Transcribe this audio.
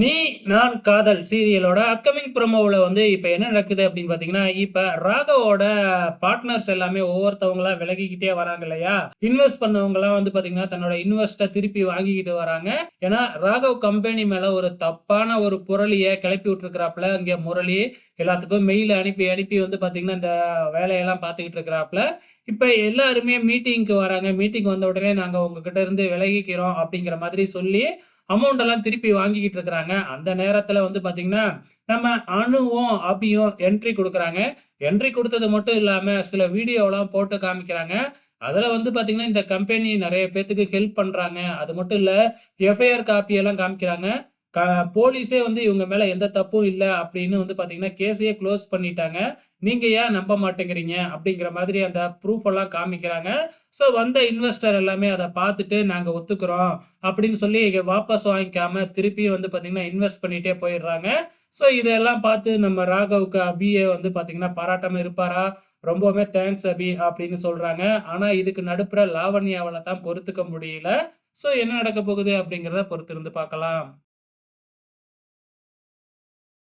நீ நான் காதல் சீரியலோட அப்கமிங் ப்ரோமோவில் வந்து இப்போ என்ன நடக்குது அப்படின்னு பார்த்தீங்கன்னா இப்போ ராகவோட பார்ட்னர்ஸ் எல்லாமே ஒவ்வொருத்தவங்களா விலகிக்கிட்டே வராங்க இல்லையா? இன்வெஸ்ட் பண்ணவங்கலாம் வந்து பார்த்தீங்கன்னா தன்னோட இன்வெஸ்ட்டை திருப்பி வாங்கிக்கிட்டு வராங்க. ஏன்னா ராகவ் கம்பெனி மேலே ஒரு தப்பான ஒரு புரளியை கிளப்பி விட்டுருக்கிறாப்புல. இங்கே முரளி எல்லாத்துக்கும் மெயில் அனுப்பி அனுப்பி வந்து பார்த்தீங்கன்னா இந்த வேலையெல்லாம் பார்த்துக்கிட்டு இருக்கிறாப்புல. இப்போ எல்லாருமே மீட்டிங்க்கு வராங்க. மீட்டிங் வந்த உடனே நாங்கள் உங்ககிட்ட இருந்து விலகிக்கிறோம் அப்படிங்கிற மாதிரி சொல்லி அமௌண்ட் எல்லாம் திருப்பி வாங்கிக்கிட்டு இருக்கிறாங்க. அந்த நேரத்துல வந்து பாத்தீங்கன்னா நம்ம அணுவும் அபியும் என்ட்ரி கொடுக்குறாங்க. என்ட்ரி கொடுத்தது மட்டும் இல்லாம சில வீடியோலாம் போட்டு காமிக்கிறாங்க. அதில் வந்து பார்த்தீங்கன்னா இந்த கம்பெனி நிறைய பேத்துக்கு ஹெல்ப் பண்ணுறாங்க அது மட்டும் இல்லை எஃப்ஐஆர் காப்பியெல்லாம் காமிக்கிறாங்க. க போலீஸே வந்து இவங்க மேலே எந்த தப்பும் இல்லை அப்படின்னு வந்து பார்த்தீங்கன்னா கேஸையே க்ளோஸ் பண்ணிட்டாங்க. நீங்கள் ஏன் நம்ப மாட்டேங்கிறீங்க? அப்படிங்கிற மாதிரி அந்த ப்ரூஃப் எல்லாம் காமிக்கிறாங்க. ஸோ வந்த இன்வெஸ்டர் எல்லாமே அதை பார்த்துட்டு நாங்கள் ஒத்துக்கிறோம் அப்படின்னு சொல்லி வாபஸ் வாங்கிக்காம திருப்பியும் வந்து பார்த்தீங்கன்னா இன்வெஸ்ட் பண்ணிகிட்டே போயிடுறாங்க. ஸோ இதெல்லாம் பார்த்து நம்ம ராகவுக்கு அபியே வந்து பார்த்தீங்கன்னா பாராட்டாம இருப்பாரா? ரொம்பவுமே தேங்க்ஸ் அபி அப்படின்னு சொல்கிறாங்க ஆனால் இதுக்கு நடுப்புற லாவண்யாவில் தான் பொறுத்துக்க முடியல. ஸோ என்ன நடக்க போகுது அப்படிங்கிறத பொறுத்திருந்து பார்க்கலாம்.